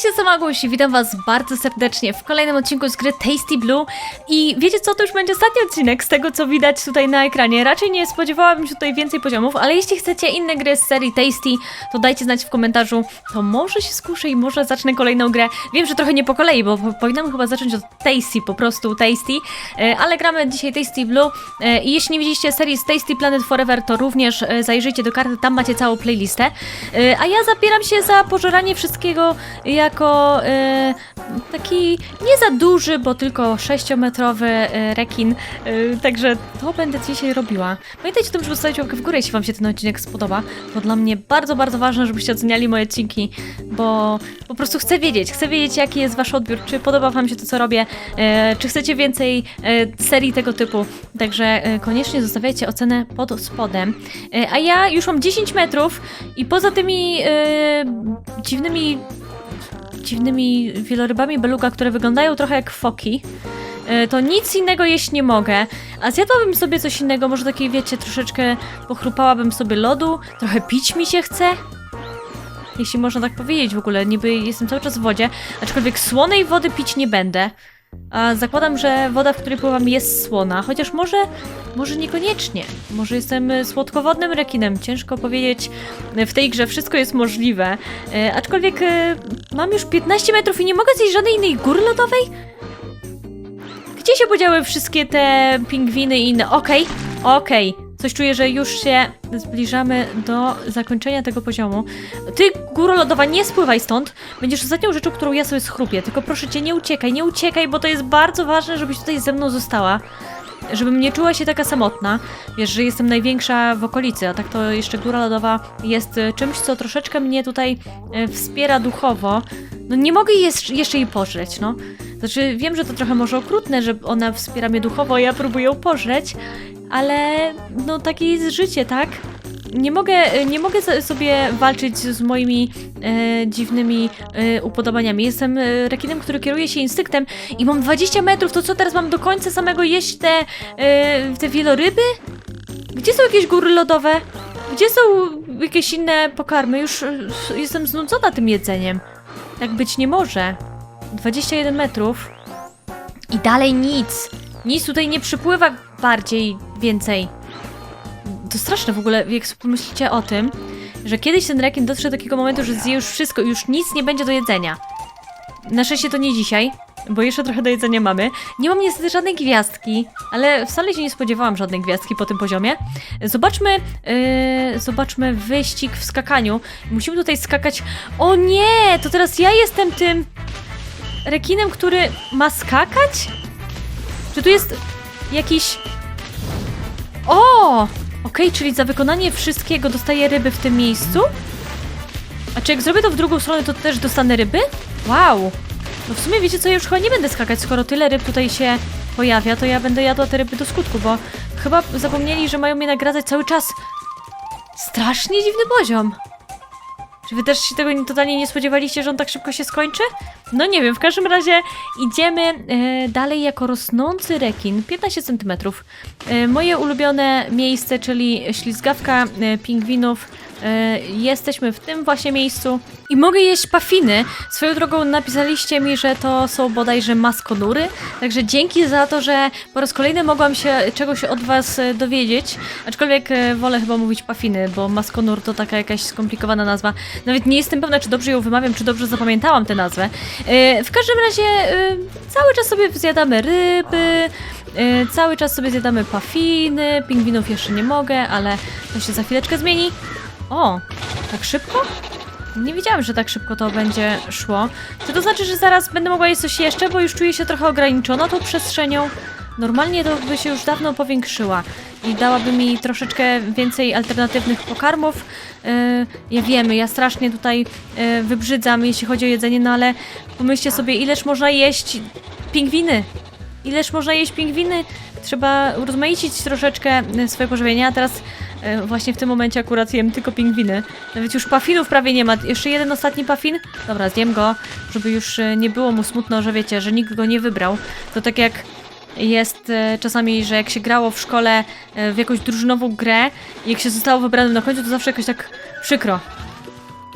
Cześć, jestem Aguś i witam was bardzo serdecznie w kolejnym odcinku z gry Tasty Blue i wiecie co, to już będzie ostatni odcinek z tego co widać tutaj na ekranie. Raczej nie spodziewałabym się tutaj więcej poziomów, ale jeśli chcecie inne gry z serii Tasty, to dajcie znać w komentarzu, to może się skuszę i może zacznę kolejną grę. Wiem, że trochę nie po kolei, bo po- powinnam chyba zacząć od Tasty, po prostu Tasty, e, ale gramy dzisiaj Tasty Blue e, i jeśli nie widzieliście serii z Tasty Planet Forever, to również e, zajrzyjcie do karty, tam macie całą playlistę. A ja zabieram się za pożeranie wszystkiego jako e, taki nie za duży, bo tylko 6-metrowy e, rekin. E, także to będę dzisiaj robiła. Pamiętajcie o tym, żeby zostawić łapkę w górę, jeśli Wam się ten odcinek spodoba. To dla mnie bardzo, bardzo ważne, żebyście oceniali moje odcinki, bo po prostu chcę wiedzieć, chcę wiedzieć, jaki jest Wasz odbiór, czy podoba Wam się to, co robię, e, czy chcecie więcej e, serii tego typu. Także e, koniecznie zostawiajcie ocenę pod spodem. E, a ja już mam 10 metrów i poza tymi e, dziwnymi dziwnymi wielorybami beluga, które wyglądają trochę jak foki, e, to nic innego jeść nie mogę. A zjadłabym sobie coś innego, może takiej, wiecie, troszeczkę pochrupałabym sobie lodu, trochę pić mi się chce. Jeśli można tak powiedzieć w ogóle, niby jestem cały czas w wodzie, aczkolwiek słonej wody pić nie będę. A zakładam, że woda, w której pływam jest słona, chociaż może, może niekoniecznie. Może jestem słodkowodnym rekinem, ciężko powiedzieć. W tej grze wszystko jest możliwe. E, aczkolwiek e, mam już 15 metrów i nie mogę zjeść żadnej innej góry lodowej? Gdzie się podziały wszystkie te pingwiny i inne? Okej, okej. Coś czuję, że już się zbliżamy do zakończenia tego poziomu. Ty, góro lodowa, nie spływaj stąd. Będziesz ostatnią rzeczą, którą ja sobie schrupię. Tylko proszę cię, nie uciekaj, nie uciekaj, bo to jest bardzo ważne, żebyś tutaj ze mną została. Żebym nie czuła się taka samotna. Wiesz, że jestem największa w okolicy, a tak to jeszcze góra lodowa jest e, czymś, co troszeczkę mnie tutaj e, wspiera duchowo. No nie mogę jeszcze jej pożreć, no. Znaczy, wiem, że to trochę może okrutne, że ona wspiera mnie duchowo, a ja próbuję ją pożreć, ale no takie jest życie, tak? Nie mogę, nie mogę so- sobie walczyć z moimi e, dziwnymi e, upodobaniami. Jestem e, rekinem, który kieruje się instynktem i mam 20 metrów, to co teraz mam do końca samego jeść te, e, te wieloryby? Gdzie są jakieś góry lodowe? Gdzie są jakieś inne pokarmy? Już e, jestem znudzona tym jedzeniem. Tak być nie może. 21 metrów i dalej nic. Nic tutaj nie przypływa bardziej, więcej. To straszne w ogóle, jak pomyślicie o tym, że kiedyś ten rekin dotrze do takiego momentu, że zje już wszystko, już nic nie będzie do jedzenia. Na szczęście to nie dzisiaj, bo jeszcze trochę do jedzenia mamy. Nie mam niestety żadnej gwiazdki, ale wcale się nie spodziewałam żadnej gwiazdki po tym poziomie. Zobaczmy, yy, zobaczmy wyścig w skakaniu. Musimy tutaj skakać. O nie, to teraz ja jestem tym rekinem, który ma skakać? Czy tu jest jakiś... O! Okej, czyli za wykonanie wszystkiego dostaję ryby w tym miejscu? A czy jak zrobię to w drugą stronę, to też dostanę ryby? Wow! No w sumie wiecie co, ja już chyba nie będę skakać, skoro tyle ryb tutaj się pojawia, to ja będę jadła te ryby do skutku, bo chyba zapomnieli, że mają mnie nagradzać cały czas. Strasznie dziwny poziom. Czy wy też się tego nie- totalnie nie spodziewaliście, że on tak szybko się skończy? No nie wiem, w każdym razie idziemy e, dalej jako rosnący rekin, 15 cm. E, moje ulubione miejsce, czyli ślizgawka e, pingwinów. E, jesteśmy w tym właśnie miejscu i mogę jeść pafiny. Swoją drogą napisaliście mi, że to są bodajże maskonury, także dzięki za to, że po raz kolejny mogłam się czegoś od was e, dowiedzieć. Aczkolwiek e, wolę chyba mówić pafiny, bo maskonur to taka jakaś skomplikowana nazwa. Nawet nie jestem pewna, czy dobrze ją wymawiam, czy dobrze zapamiętałam tę nazwę. E, W każdym razie e, cały czas sobie zjadamy ryby, e, cały czas sobie zjadamy pafiny, pingwinów jeszcze nie mogę, ale to się za chwileczkę zmieni. O, tak szybko? Nie wiedziałam, że tak szybko to będzie szło. Czy to znaczy, że zaraz będę mogła jeść coś jeszcze, bo już czuję się trochę ograniczona tą przestrzenią? Normalnie to by się już dawno powiększyła dałaby mi troszeczkę więcej alternatywnych pokarmów. Yy, ja wiem, ja strasznie tutaj yy, wybrzydzam, jeśli chodzi o jedzenie, no ale pomyślcie sobie, ileż można jeść pingwiny. Ileż można jeść pingwiny? Trzeba urozmaicić troszeczkę y, swoje pożywienie, a teraz y, właśnie w tym momencie akurat jem tylko pingwiny. Nawet już pafinów prawie nie ma. Jeszcze jeden ostatni pafin? Dobra, zjem go, żeby już y, nie było mu smutno, że wiecie, że nikt go nie wybrał. To tak jak jest e, czasami, że jak się grało w szkole e, w jakąś drużynową grę i jak się zostało wybranym na końcu, to zawsze jakoś tak przykro.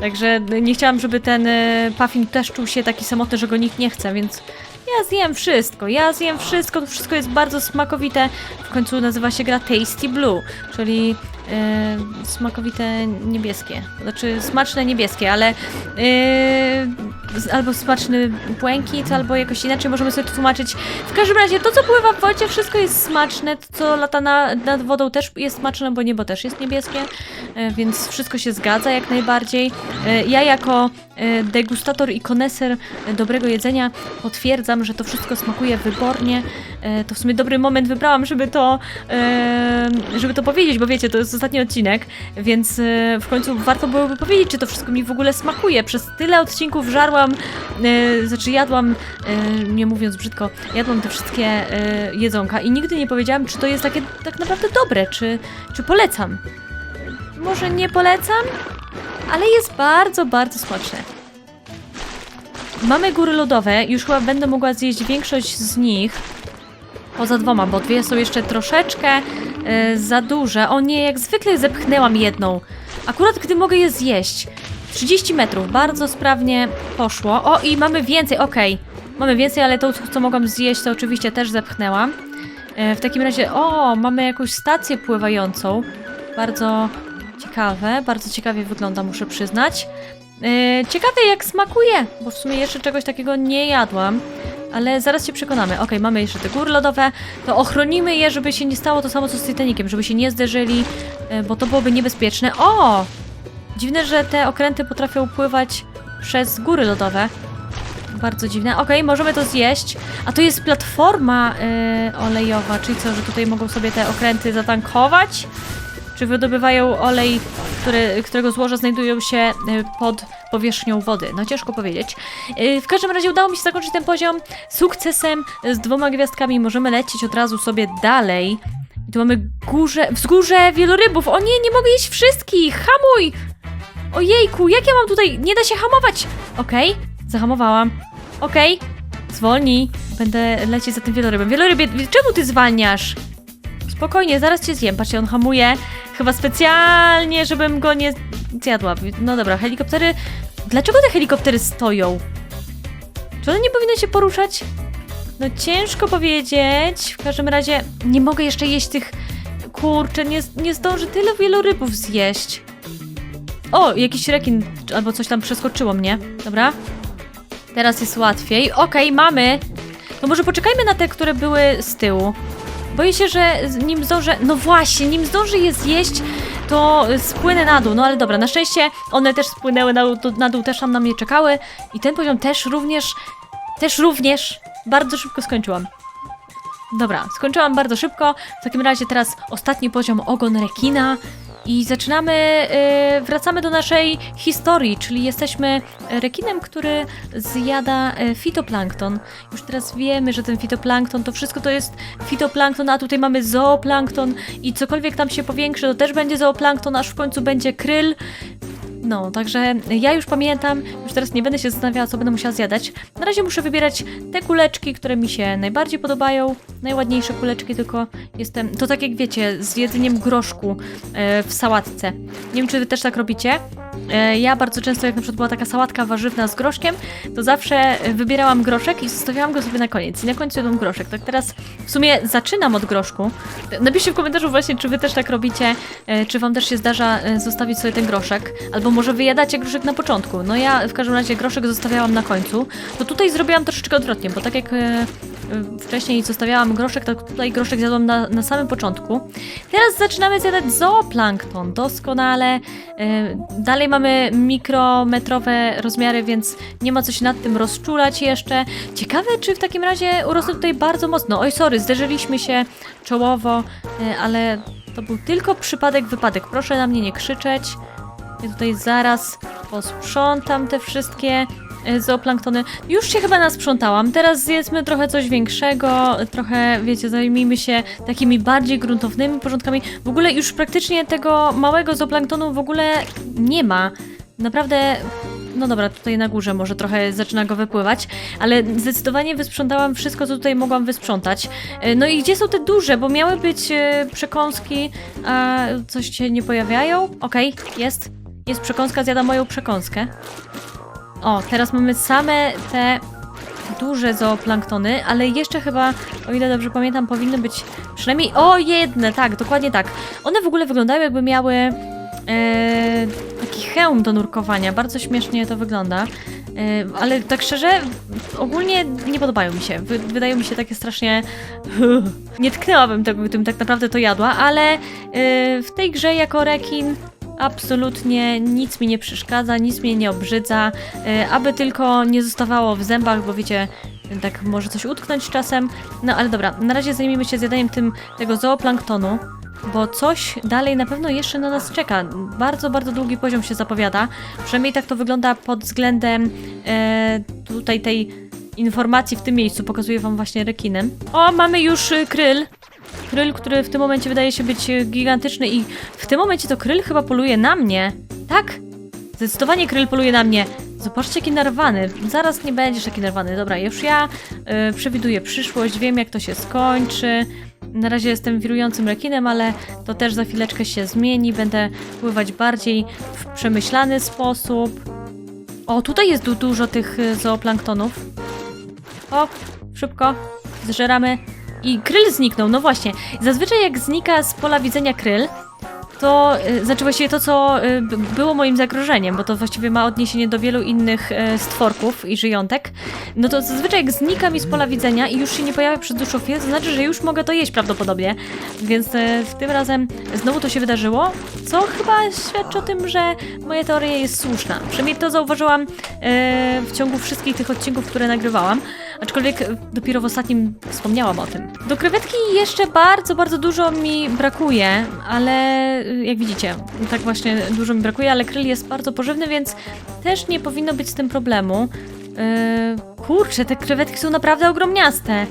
Także nie chciałam, żeby ten e, Puffin też czuł się taki samotny, że go nikt nie chce, więc ja zjem wszystko, ja zjem wszystko, to wszystko jest bardzo smakowite. W końcu nazywa się gra Tasty Blue, czyli e, smakowite niebieskie. Znaczy smaczne niebieskie, ale z- albo smaczny błękit, albo jakoś inaczej możemy sobie to tłumaczyć. W każdym razie to, co pływa w wodzie, wszystko jest smaczne. To, co lata na, nad wodą też jest smaczne, bo niebo też jest niebieskie, e, więc wszystko się zgadza jak najbardziej. E, Ja jako e, degustator i koneser dobrego jedzenia potwierdzam, że to wszystko smakuje wybornie. E, To w sumie dobry moment wybrałam, żeby to, e, żeby to powiedzieć, bo wiecie, to jest ostatni odcinek, więc e, w końcu warto byłoby powiedzieć, czy to wszystko mi w ogóle smakuje. Przez tyle odcinków żarłam, znaczy jadłam, nie mówiąc brzydko, jadłam te wszystkie jedzonka i nigdy nie powiedziałam, czy to jest takie tak naprawdę dobre, czy, czy polecam. Może nie polecam, ale jest bardzo, bardzo smaczne. Mamy góry lodowe, już chyba będę mogła zjeść większość z nich. Poza dwoma, bo dwie są jeszcze troszeczkę e, za duże. O nie, jak zwykle zepchnęłam jedną. Akurat gdy mogę je zjeść. 30 metrów, bardzo sprawnie poszło. O, i mamy więcej, okej. Mamy więcej, ale to, co mogłam zjeść, to oczywiście też zepchnęłam. E, w takim razie, o, mamy jakąś stację pływającą. Bardzo ciekawe, bardzo ciekawie wygląda, muszę przyznać. E, ciekawe jak smakuje, bo w sumie jeszcze czegoś takiego nie jadłam. Ale zaraz się przekonamy. Okej, mamy jeszcze te góry lodowe, to ochronimy je, żeby się nie stało to samo co z Titanikiem, żeby się nie zderzyli, e, bo to byłoby niebezpieczne. O! Dziwne, że te okręty potrafią pływać przez góry lodowe. Bardzo dziwne. Okej, możemy to zjeść. A to jest platforma e, olejowa, czyli co, że tutaj mogą sobie te okręty zatankować? Czy wydobywają olej, który, którego złoża znajdują się e, pod powierzchnią wody? No ciężko powiedzieć. E, W każdym razie udało mi się zakończyć ten poziom sukcesem z dwoma gwiazdkami. Możemy lecieć od razu sobie dalej. I tu mamy górze, wzgórze wielorybów. O nie, nie mogę jeść wszystkich! Hamuj! Ojejku, jak ja mam tutaj... Nie da się hamować! Okej, zahamowałam. Okej, zwolnij. Będę lecieć za tym wielorybem. Wielorybie, czemu ty zwalniasz? Spokojnie, zaraz cię zjem. Patrzcie, on hamuje. Chyba specjalnie, żebym go nie zjadła. No dobra, helikoptery... Dlaczego te helikoptery stoją? Czy one nie powinny się poruszać? No ciężko powiedzieć. W każdym razie nie mogę jeszcze jeść tych... Kurczę, nie, nie zdążę tyle wielorybów zjeść. O, jakiś rekin albo coś tam przeskoczyło mnie. Dobra. Teraz jest łatwiej. Okej, mamy. To może poczekajmy na te, które były z tyłu. Boję się, że nim zdążę. No właśnie, nim zdążę je zjeść, to spłynę na dół. No ale dobra, na szczęście one też spłynęły na dół, na dół też tam na mnie czekały. I ten poziom też również. Też również bardzo szybko skończyłam. Dobra, skończyłam bardzo szybko. W takim razie teraz ostatni poziom ogon rekina. I zaczynamy, y, wracamy do naszej historii, czyli jesteśmy rekinem, który zjada y, fitoplankton. Już teraz wiemy, że ten fitoplankton to wszystko to jest fitoplankton, a tutaj mamy zooplankton i cokolwiek tam się powiększy, to też będzie zooplankton, aż w końcu będzie kryl. No, także ja już pamiętam, już teraz nie będę się zastanawiała, co będę musiała zjadać. Na razie muszę wybierać te kuleczki, które mi się najbardziej podobają. Najładniejsze kuleczki, tylko jestem. To tak jak wiecie, z jedzeniem groszku e, w sałatce. Nie wiem, czy wy też tak robicie. E, ja bardzo często, jak na przykład była taka sałatka warzywna z groszkiem, to zawsze wybierałam groszek i zostawiałam go sobie na koniec. I na końcu jadłam groszek. Tak teraz w sumie zaczynam od groszku. Napiszcie w komentarzu właśnie, czy wy też tak robicie, e, czy wam też się zdarza e, zostawić sobie ten groszek, albo może wyjadacie groszek na początku. No ja w każdym razie groszek zostawiałam na końcu. To tutaj zrobiłam troszeczkę odwrotnie, bo tak jak wcześniej zostawiałam groszek, tak tutaj groszek zjadłam na, na samym początku. Teraz zaczynamy zjadać zooplankton, doskonale. E, Dalej mamy mikrometrowe rozmiary, więc nie ma co się nad tym rozczulać jeszcze. Ciekawe, czy w takim razie urosną tutaj bardzo mocno. Oj, sorry, zderzyliśmy się czołowo, e, ale to był tylko przypadek, wypadek. Proszę na mnie nie krzyczeć. Ja tutaj zaraz posprzątam te wszystkie zooplanktony. Już się chyba nasprzątałam. Teraz zjedzmy trochę coś większego, trochę, wiecie, zajmijmy się takimi bardziej gruntownymi porządkami. W ogóle już praktycznie tego małego zooplanktonu w ogóle nie ma. Naprawdę no dobra, tutaj na górze może trochę zaczyna go wypływać, ale zdecydowanie wysprzątałam wszystko, co tutaj mogłam wysprzątać. E, No i gdzie są te duże, bo miały być e, przekąski, a coś się nie pojawiają? Okej, jest. Jest przekąska, zjada moją przekąskę. O, teraz mamy same te duże zooplanktony, ale jeszcze chyba, o ile dobrze pamiętam, powinny być przynajmniej, o jedne, tak, dokładnie tak. One w ogóle wyglądają jakby miały e, taki hełm do nurkowania, bardzo śmiesznie to wygląda. E, ale tak szczerze, ogólnie nie podobają mi się. Wy, wydają mi się takie strasznie. Nie tknęłabym tego, tym tak naprawdę to jadła, ale e, w tej grze jako rekin absolutnie nic mi nie przeszkadza, nic mnie nie obrzydza, e, aby tylko nie zostawało w zębach, bo wiecie, tak może coś utknąć czasem. No ale dobra, na razie zajmijmy się zjadaniem tym, tego zooplanktonu, bo coś dalej na pewno jeszcze na nas czeka. Bardzo, bardzo długi poziom się zapowiada. Przynajmniej tak to wygląda pod względem e, tutaj tej informacji w tym miejscu. Pokazuję wam właśnie rekinem. O, mamy już y, kryl. Kryl, który w tym momencie wydaje się być y, gigantyczny i w tym momencie to kryl chyba poluje na mnie. Tak? Zdecydowanie kryl poluje na mnie. Zobaczcie, jaki narwany. Zaraz nie będziesz taki narwany. Dobra, już ja y, przewiduję przyszłość, wiem jak to się skończy. Na razie jestem wirującym rekinem, ale to też za chwileczkę się zmieni. Będę pływać bardziej w przemyślany sposób. O, tutaj jest du dużo tych y, zooplanktonów. O, szybko, zżeramy. I kryl zniknął, no właśnie. Zazwyczaj jak znika z pola widzenia kryl, to y, znaczy właściwie to, co y, było moim zagrożeniem, bo to właściwie ma odniesienie do wielu innych y, stworków i żyjątek, no to zazwyczaj jak znika mi z pola widzenia i już się nie pojawia przez dłuższą chwilę, to znaczy, że już mogę to jeść prawdopodobnie. Więc y, w tym razem znowu to się wydarzyło, co chyba świadczy o tym, że moja teoria jest słuszna. Przynajmniej to zauważyłam y, w ciągu wszystkich tych odcinków, które nagrywałam. Aczkolwiek dopiero w ostatnim wspomniałam o tym. Do krewetki jeszcze bardzo, bardzo dużo mi brakuje, ale y, jak widzicie, tak właśnie dużo mi brakuje, ale kryl jest bardzo pożywny, więc też nie powinno być z tym problemu. Yy, kurczę, te krewetki są naprawdę ogromniaste,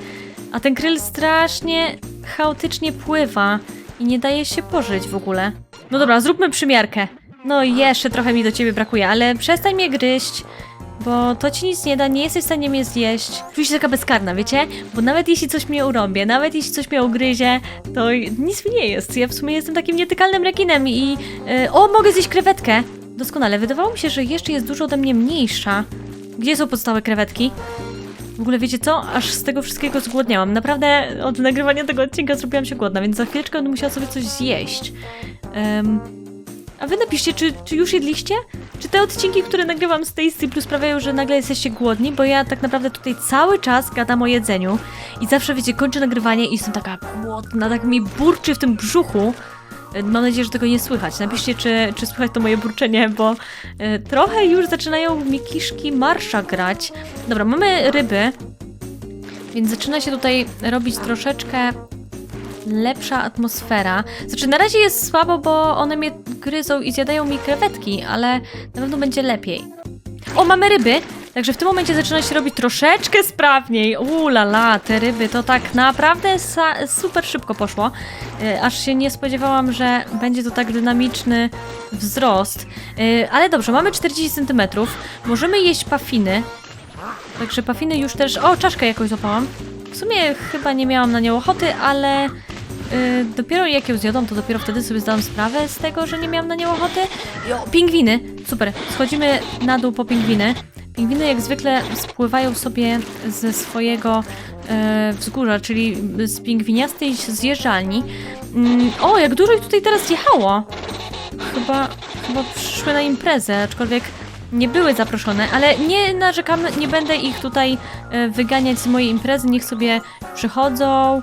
a ten kryl strasznie chaotycznie pływa i nie daje się pożyć w ogóle. No dobra, zróbmy przymiarkę. No jeszcze trochę mi do ciebie brakuje, ale przestań mnie gryźć. Bo to ci nic nie da, nie jesteś w stanie mnie zjeść. Czuję się taka bezkarna, wiecie? Bo nawet jeśli coś mnie urąbie, nawet jeśli coś mnie ugryzie, to nic mi nie jest. Ja w sumie jestem takim nietykalnym rekinem i... Yy, o, mogę zjeść krewetkę! Doskonale. Wydawało mi się, że jeszcze jest dużo ode mnie mniejsza. Gdzie są pozostałe krewetki? W ogóle wiecie co? Aż z tego wszystkiego zgłodniałam. Naprawdę od nagrywania tego odcinka zrobiłam się głodna, więc za chwileczkę będę musiała sobie coś zjeść. Em, a wy napiszcie, czy, czy już jedliście? Czy te odcinki, które nagrywam z Tasty Plus sprawiają, że nagle jesteście głodni? Bo ja tak naprawdę tutaj cały czas gadam o jedzeniu i zawsze, wiecie, kończę nagrywanie i jestem taka głodna, tak mi burczy w tym brzuchu. E, Mam nadzieję, że tego nie słychać. Napiszcie, czy, czy słychać to moje burczenie, bo e, trochę już zaczynają mi kiszki marsza grać. Dobra, mamy ryby, więc zaczyna się tutaj robić troszeczkę lepsza atmosfera. Znaczy, na razie jest słabo, bo one mnie gryzą i zjadają mi krewetki, ale na pewno będzie lepiej. O, mamy ryby! Także w tym momencie zaczyna się robić troszeczkę sprawniej. Uuu, la, te ryby to tak naprawdę super szybko poszło. E, aż się nie spodziewałam, że będzie to tak dynamiczny wzrost. E, ale dobrze, mamy 40 cm. Możemy jeść pafiny. Także pafiny już też... O, czaszkę jakoś złapałam. W sumie chyba nie miałam na nią ochoty, ale y, dopiero jak ją zjadą, to dopiero wtedy sobie zdałam sprawę z tego, że nie miałam na nią ochoty. I O, pingwiny! Super, schodzimy na dół po pingwiny. Pingwiny jak zwykle spływają sobie ze swojego e, wzgórza, czyli z pingwiniastej zjeżdżalni. Mm, o, jak dużo ich tutaj teraz jechało! Chyba, chyba przyszły na imprezę, aczkolwiek nie były zaproszone, ale nie narzekam, nie będę ich tutaj e, wyganiać z mojej imprezy, niech sobie przychodzą,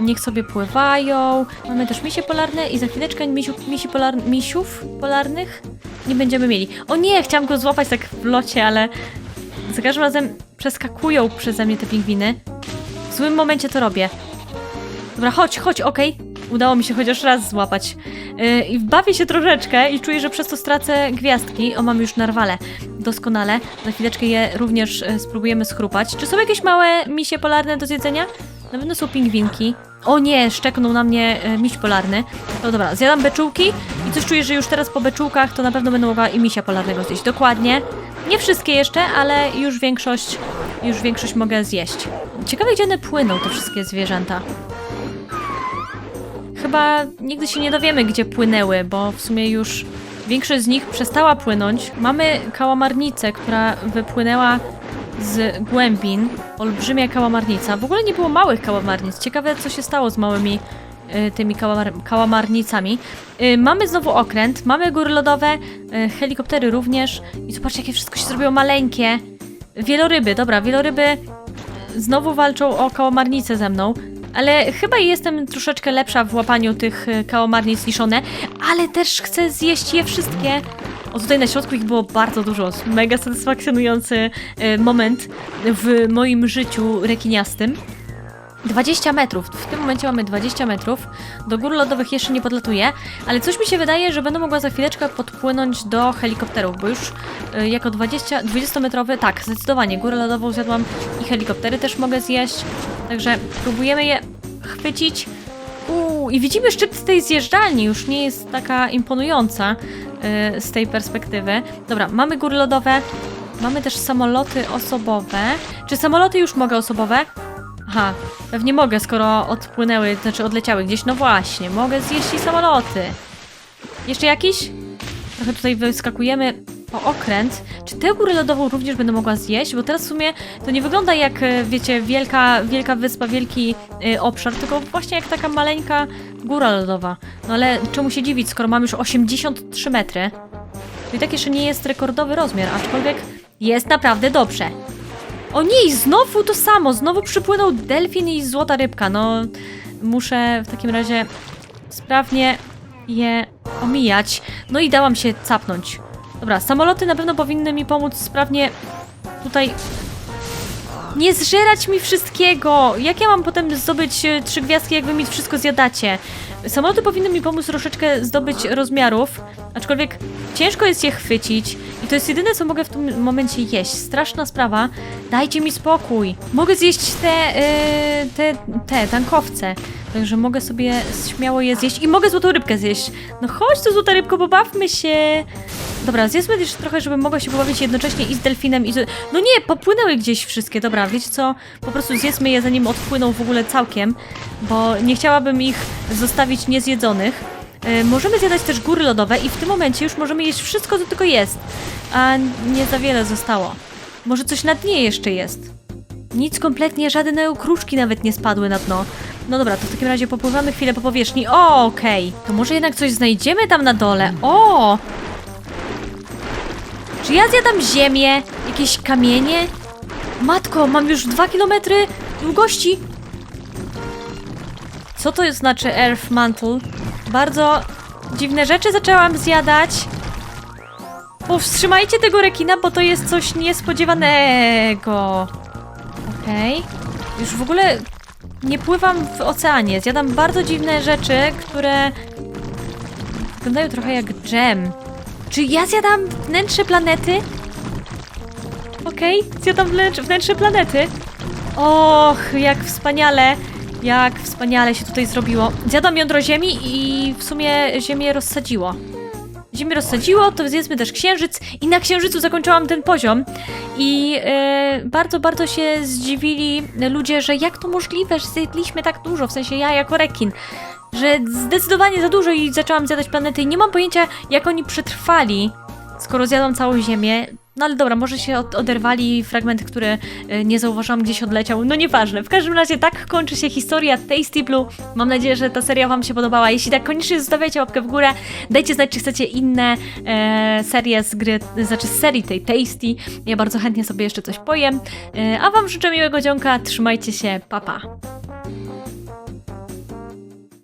niech sobie pływają. Mamy też misie polarne i za chwileczkę misiu, misi polar, misiów polarnych nie będziemy mieli. O nie, chciałam go złapać tak w locie, ale za każdym razem przeskakują przeze mnie te pingwiny. W złym momencie to robię. Dobra, chodź, chodź, okej. Udało mi się chociaż raz złapać. Yy, bawię się troszeczkę i czuję, że przez to stracę gwiazdki. O, mam już narwale. Doskonale. Za chwileczkę je również e, spróbujemy schrupać. Czy są jakieś małe misie polarne do zjedzenia? Na pewno są pingwinki. O nie, szczeknął na mnie e, miś polarny. No dobra, zjadam beczułki i coś czuję, że już teraz po beczułkach to na pewno będę mogła i misia polarnego zjeść. Dokładnie. Nie wszystkie jeszcze, ale już większość, już większość mogę zjeść. Ciekawe, gdzie one płyną, te wszystkie zwierzęta. Chyba nigdy się nie dowiemy, gdzie płynęły, bo w sumie już Większość z nich przestała płynąć. Mamy kałamarnicę, która wypłynęła z głębin. Olbrzymia kałamarnica. W ogóle nie było małych kałamarnic. Ciekawe, co się stało z małymi y, tymi kałamar kałamarnicami. Y, mamy znowu okręt, mamy góry lodowe, y, helikoptery również. I zobaczcie, jakie wszystko się zrobiło maleńkie. Wieloryby, dobra, wieloryby znowu walczą o kałamarnicę ze mną. Ale chyba jestem troszeczkę lepsza w łapaniu tych kałamarnic niż one, ale też chcę zjeść je wszystkie. O, tutaj na środku ich było bardzo dużo. Mega satysfakcjonujący y, moment w moim życiu rekiniastym. 20 metrów. W tym momencie mamy 20 metrów. Do gór lodowych jeszcze nie podlatuję, ale coś mi się wydaje, że będę mogła za chwileczkę podpłynąć do helikopterów, bo już y, jako 20, 20-metrowy, tak, zdecydowanie, górę lodową zjadłam i helikoptery też mogę zjeść, także próbujemy je chwycić. Uuu, i widzimy szczyt tej zjeżdżalni, już nie jest taka imponująca y, z tej perspektywy. Dobra, mamy góry lodowe, mamy też samoloty osobowe. Czy samoloty już mogę osobowe? Aha, pewnie mogę, skoro odpłynęły, znaczy odleciały gdzieś. No właśnie, mogę zjeść i samoloty. Jeszcze jakiś? Trochę tutaj wyskakujemy okręt. Czy tę górę lodową również będę mogła zjeść? Bo teraz w sumie to nie wygląda jak, e, wiecie, wielka, wielka wyspa, wielki y, obszar, tylko właśnie jak taka maleńka góra lodowa. No ale czemu się dziwić, skoro mam już 83 metry? I tak jeszcze nie jest rekordowy rozmiar, aczkolwiek jest naprawdę dobrze. O nie, znowu to samo, znowu przypłynął delfin i złota rybka. No, muszę w takim razie sprawnie je omijać. No i dałam się capnąć. Dobra, samoloty na pewno powinny mi pomóc sprawnie tutaj nie zżerać mi wszystkiego. Jak ja mam potem zdobyć e, trzy gwiazdki, jak wy mi wszystko zjadacie? Samoloty powinny mi pomóc troszeczkę zdobyć rozmiarów, aczkolwiek ciężko jest je chwycić i to jest jedyne, co mogę w tym momencie jeść. Straszna sprawa. Dajcie mi spokój. Mogę zjeść te, e, te, te tankowce. Także mogę sobie śmiało je zjeść i mogę złotą rybkę zjeść. No chodź tu złota rybko, pobawmy się. Dobra, zjedzmy jeszcze trochę, żebym mogła się pobawić jednocześnie i z delfinem i z... No nie, popłynęły gdzieś wszystkie, dobra, wiecie co? Po prostu zjedzmy je zanim odpłyną w ogóle całkiem, bo nie chciałabym ich zostawić niezjedzonych. E, możemy zjadać też góry lodowe i w tym momencie już możemy jeść wszystko, co tylko jest. A nie za wiele zostało. Może coś na dnie jeszcze jest. Nic kompletnie, żadne okruszki nawet nie spadły na dno. No dobra, to w takim razie popływamy chwilę po powierzchni. O, okej. To może jednak coś znajdziemy tam na dole. O! Czy ja zjadam ziemię? Jakieś kamienie? Matko, mam już dwa kilometry długości. Co to znaczy Earth Mantle? Bardzo dziwne rzeczy zaczęłam zjadać. Powstrzymajcie tego rekina, bo to jest coś niespodziewanego. Okej. Już w ogóle nie pływam w oceanie. Zjadam bardzo dziwne rzeczy, które wyglądają trochę jak dżem. Czy ja zjadam wnętrze planety? Okej, zjadam wnętrze, wnętrze planety. Och, jak wspaniale, jak wspaniale się tutaj zrobiło. Zjadam jądro ziemi i w sumie ziemię rozsadziło. Ziemię rozsadziło, to zjedzmy też księżyc i na księżycu zakończyłam ten poziom i e, bardzo, bardzo się zdziwili ludzie, że jak to możliwe, że zjedliśmy tak dużo, w sensie ja jako rekin, że zdecydowanie za dużo i zaczęłam zjadać planety i nie mam pojęcia jak oni przetrwali, skoro zjadłam całą ziemię. No ale dobra, może się od, oderwali fragment, który e, nie zauważyłam, gdzieś odleciał. No nieważne. W każdym razie tak kończy się historia Tasty Blue. Mam nadzieję, że ta seria Wam się podobała. Jeśli tak, koniecznie zostawiajcie łapkę w górę. Dajcie znać, czy chcecie inne e, serie z gry, znaczy z serii tej Tasty. Ja bardzo chętnie sobie jeszcze coś pojem. E, a Wam życzę miłego dzionka. Trzymajcie się. Pa, pa.